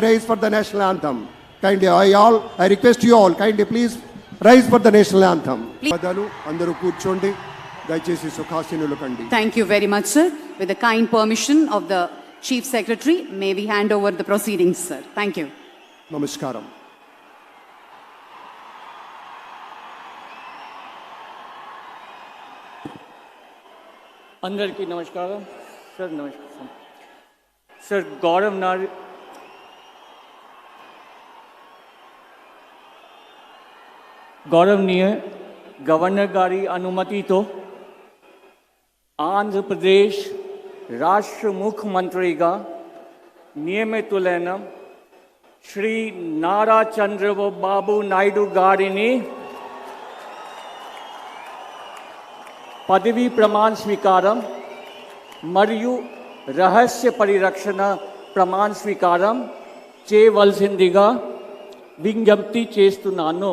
rise for the national anthem. Kindly, I all, I request you all, kindly please rise for the national anthem. పదాలు అందరూ కూర్చోండి దయచేసి సుఖాసీనులు కండి Thank you very much, sir. With the kind permission of the Chief Secretary, may we hand over the proceedings, sir. Thank you. నమస్కారం అందరికీ నమస్కారం sir నమస్కారం సార్ గౌరవ్ నార్ గౌరవనీయ గవర్నర్ గారి అనుమతితో ఆంధ్రప్రదేశ్ రాష్ట్ర ముఖ్యమంత్రిగా నియమితులైన శ్రీ నారా చంద్రబాబు నాయుడు గారిని పదవీ ప్రమాణ స్వీకారం మరియు రహస్య పరిరక్షణ ప్రమాణ స్వీకారం చేయవలసిందిగా విజ్ఞప్తి చేస్తున్నాను